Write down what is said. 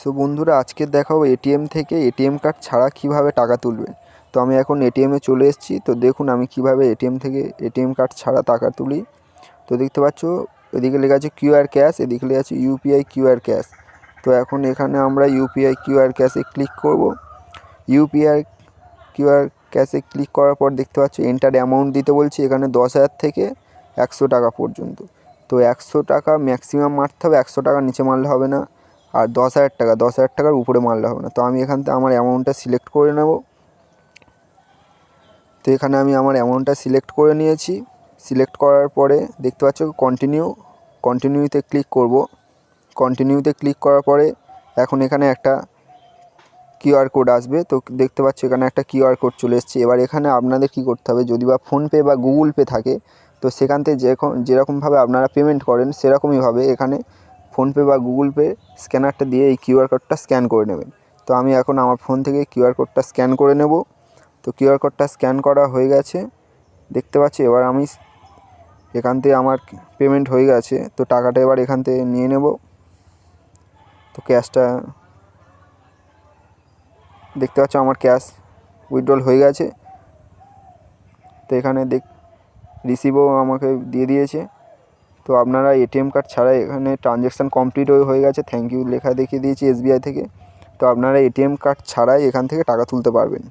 So বন্ধুরা, আজকে দেখাবো এটিএম থেকে এটিএম কার্ড ছাড়া কীভাবে টাকা তুলবেন। তো আমি এখন এটিএমে চলে এসেছি। তো দেখুন, আমি কীভাবে এটিএম থেকে এটিএম কার্ড ছাড়া টাকা তুলি। তো দেখতে পাচ্ছ, এদিকে লেখা আছে কিউআর ক্যাশ, এদিকে লেখা আছে ইউপিআই কিউআর ক্যাশ। তো এখন এখানে আমরা ইউপিআই কিউআর ক্যাশে ক্লিক করব। ইউপিআই কিউআর ক্যাশে ক্লিক করার পর দেখতে পাচ্ছ, এন্টার অ্যামাউন্ট দিতে বলছি, এখানে দশ হাজার থেকে একশো টাকা পর্যন্ত। তো একশো টাকা ম্যাক্সিমাম মারতে হবে, একশো টাকার নিচে মারলে হবে না। আর দশ হাজার টাকা, দশ হাজার টাকার উপরে মারলে হবে না। তো আমি এখান থেকে আমার অ্যামাউন্টটা সিলেক্ট করে নেব। তো এখানে আমি আমার অ্যামাউন্টটা সিলেক্ট করে নিয়েছি। সিলেক্ট করার পরে দেখতে পাচ্ছ কন্টিনিউ কন্টিনিউতে ক্লিক করব। কন্টিনিউতে ক্লিক করার পরে এখন এখানে একটা কিউআর কোড আসবে। তো দেখতে পাচ্ছ এখানে একটা কিউআর কোড চলে এসেছে। এবার এখানে আপনাদের কী করতে হবে? যদি বা ফোনপে বা গুগল পে থাকে, তো সেখান থেকে যেরকম, যেরকমভাবে আপনারা পেমেন্ট করেন সেরকমইভাবে এখানে ফোনপে বা গুগল পে স্ক্যানারটা দিয়ে এই কিউআর কোডটা স্ক্যান করে নেবেন। তো আমি এখন আমার ফোন থেকে কিউআর কোডটা স্ক্যান করে নেব। তো কিউআর কোডটা স্ক্যান করা হয়ে গেছে। দেখতে পাচ্ছি, এবার আমি এখান থেকে আমার পেমেন্ট হয়ে গেছে। তো টাকাটা এবার এখান থেকে নিয়ে নেব। তো ক্যাশটা দেখতে পাচ্ছ, আমার ক্যাশ উইথড্রল হয়ে গেছে। তো এখানে দেখ, রিসিভও আমাকে দিয়ে দিয়েছে। তো আপনারা এটিএম কার্ড ছাড়া এখানে ট্রানজ্যাকশান কমপ্লিট হয়ে গেছে। থ্যাংক ইউ লেখা দেখিয়ে দিয়েছি এসবিআই থেকে। তো আপনারা এটিএম কার্ড ছাড়াই এখান থেকে টাকা তুলতে পারবেন।